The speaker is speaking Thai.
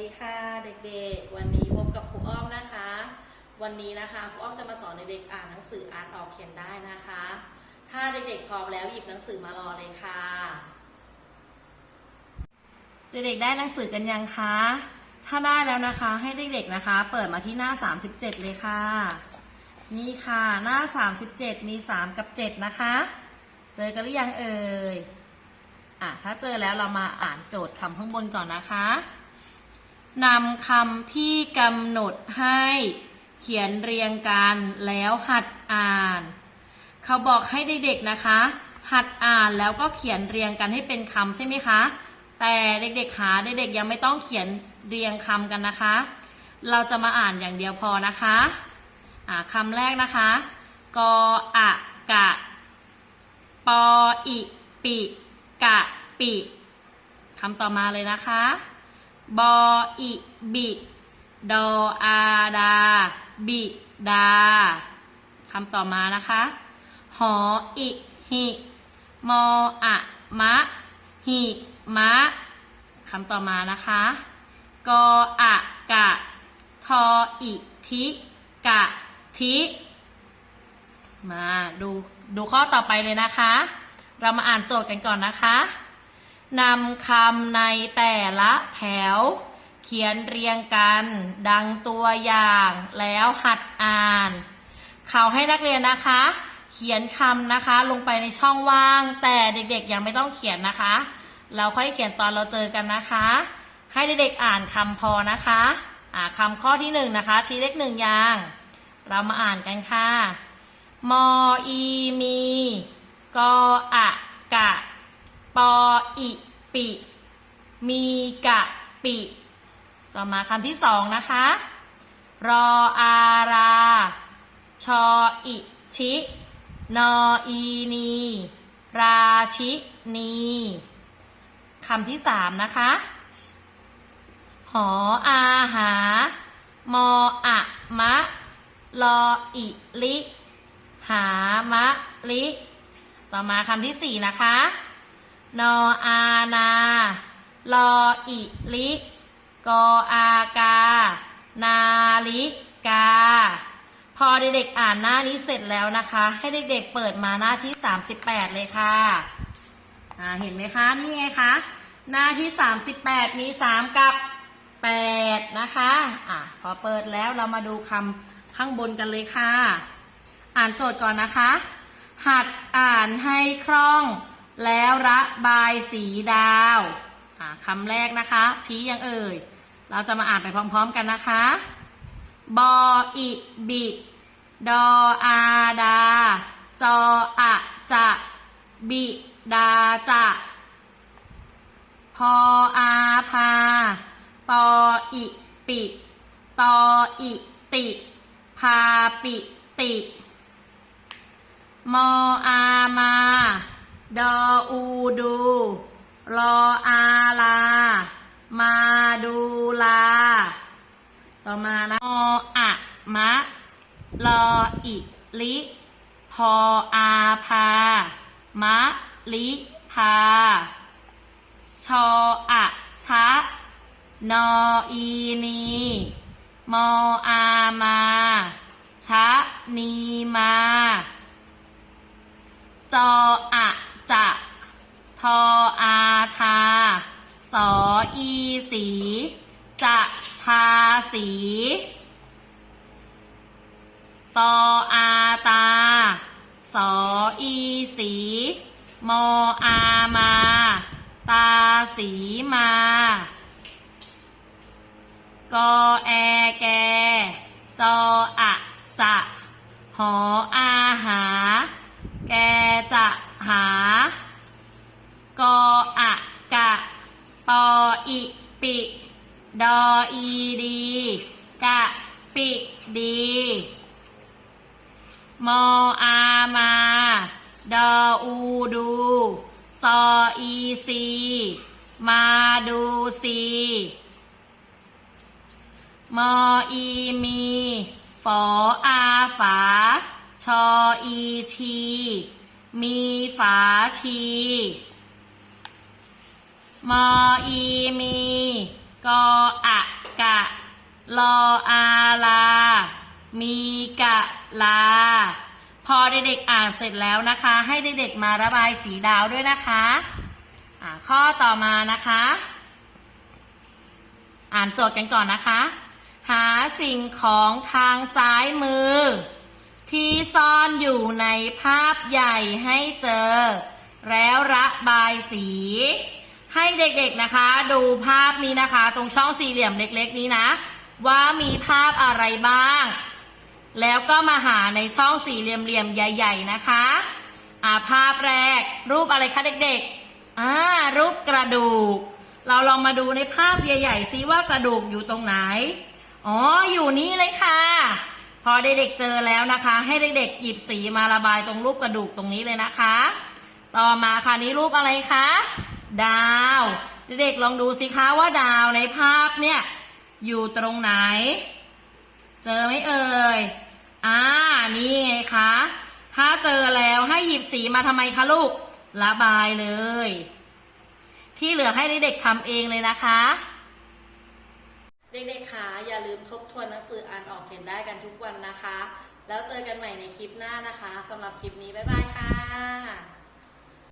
ดีค่ะเด็กๆ วันนี้พบกับครูอ้อมนะคะ วันนี้นะคะครูอ้อมจะมาสอนเด็กๆอ่านหนังสืออ่านออกเขียนได้นะคะ ถ้าเด็กๆพร้อมแล้วหยิบหนังสือมารอเลยค่ะ เด็กๆได้หนังสือกันยังคะ ถ้าได้แล้วนะคะให้เด็กๆนะคะ เปิดมาที่หน้า 37 เลยค่ะ นี่ค่ะหน้า 37 มี 3 กับ 7 นะคะ เจอกันหรือยังเอ่ยอะถ้าเจอแล้วเรามาอ่านโจทย์คำข้างบนก่อนนะคะ นำคำที่กำหนดให้เขียนเรียงกันแล้วหัดอ่าน เขาบอกให้เด็กๆนะคะ หัดอ่านแล้วก็เขียนเรียงกันให้เป็นคำใช่ไหมคะ แต่เด็กๆคะเด็กๆยังไม่ต้องเขียนเรียงคำกันนะคะ เราจะมาอ่านอย่างเดียวพอนะคะอ่าคำแรกนะคะ กออะกะ ปออิ ปิ กะ ปิคำต่อมาเลยนะคะ บออิบิดออาดา บิดาคำต่อมานะคะ หออิหิมออะมะ หิมะคำต่อมานะคะ กออะกะ ทออิทิกะทิ มาดูดูข้อต่อไปเลยนะคะ เรามาอ่านโจทย์กันก่อนนะคะ นำคำในแต่ละแถว เขียนเรียงกันดังตัวอย่างแล้วหัดอ่าน เขาให้นักเรียนนะคะ เขียนคำนะคะลงไปในช่องว่าง แต่เด็กๆยังไม่ต้องเขียนนะคะ เราค่อยเขียนตอนเราเจอกันนะคะ ให้เด็กๆอ่านคำพอนะคะอ่าคำข้อที่หนึ่งนะคะ ชี้เลขหนึ่งอย่าง เรามาอ่านกันค่ะมออีมีกออะกะ ปออิปิ มีกะปิ ต่อมาคำที่สองนะคะ รออารา ชออิชิ นออีนี ราชินีคำที่สามนะคะ หออาหา มออะมะ ลออิลิ หามะลิ ต่อมาคำที่สี่นะคะ นออานาลออิลิกออากา นาลิกา พอเด็กๆอ่านหน้านี้เสร็จแล้วนะคะ ให้เด็กๆเปิดมาหน้าที่ 38 เลยค่ะอ่าเห็นไหมคะ นี่ไงคะ หน้าที่ 38 มี 3 กับ 8 นะคะอะพอเปิดแล้วเรามาดูคำข้างบนกันเลยค่ะ อ่านโจทย์ก่อนนะคะ หัดอ่านให้คล่อง แล้วระบายสีดาวอ่าคำแรกนะคะ ชี้ยังเอ่ย เราจะมาอ่านไปพร้อมๆกันนะคะ บออิบิดออาดา จออะจะบิดาจะพออาพาปออิปิตออิติ พาปิติ มออามา ดออูดูรออาลา มาดูลา ต่อมานะออะมะลออิลิพออาพามะลิพา ชออะชะ นออีนี มออามา ชะนีมา จออะ ออาทา สออีสี จะพาสีตออาตา สออีสี มออามา ตาสีมากอแอแก จออะจะหออาหา แกจะหา กออะกะ ปออิปิ ดออีดีกะปิดีมออามา ดออูดูซออีซีมาดูซีมออีมีฝออาฝา ชออีชี มีฝาชี มออีมี กออะกะ ลออาลา มีกะลา พอเด็กๆอ่านเสร็จแล้วนะคะ ให้เด็กๆมาระบายสีดาวด้วยนะคะข้อต่อมานะคะ อ่านโจทย์กันก่อนนะคะ หาสิ่งของทางซ้ายมือ ที่ซ่อนอยู่ในภาพใหญ่ให้เจอ แล้วระบายสี ให้เด็กๆนะคะ ดูภาพนี้นะคะ ตรงช่องสี่เหลี่ยมเล็กๆ นี้นะ ว่ามีภาพอะไรบ้าง แล้วก็มาหาในช่องสี่เหลี่ยมๆใหญ่ ๆนะคะอ่าภาพแรก รูปอะไรคะเด็กๆอ่ารูปกระดูก เราลองมาดูในภาพใหญ่ๆซิว่ากระดูกอยู่ตรงไหนอ๋ออยู่นี่เลยค่ะ พอเด็กๆเจอแล้วนะคะ ให้เด็กๆหยิบสีมาระบายตรงรูปกระดูกตรงนี้เลยนะคะ ต่อมาค่ะนี่รูปอะไรคะ ดาว เด็กๆลองดูสิคะว่าดาวในภาพเนี่ย อยู่ตรงไหน เจอไหมเอ่ยอ่านี่ไงคะถ้าเจอแล้วให้หยิบสีมาทำไมคะลูกระบายเลย ที่เหลือให้เด็กๆทำเองเลยนะคะ เด็กๆคะอย่าลืมทบทวนหนังสืออ่านออกเขียนได้กันทุกวันนะคะ แล้วเจอกันใหม่ในคลิปหน้านะคะสำหรับคลิปนี้บ๊ายบายค่ะ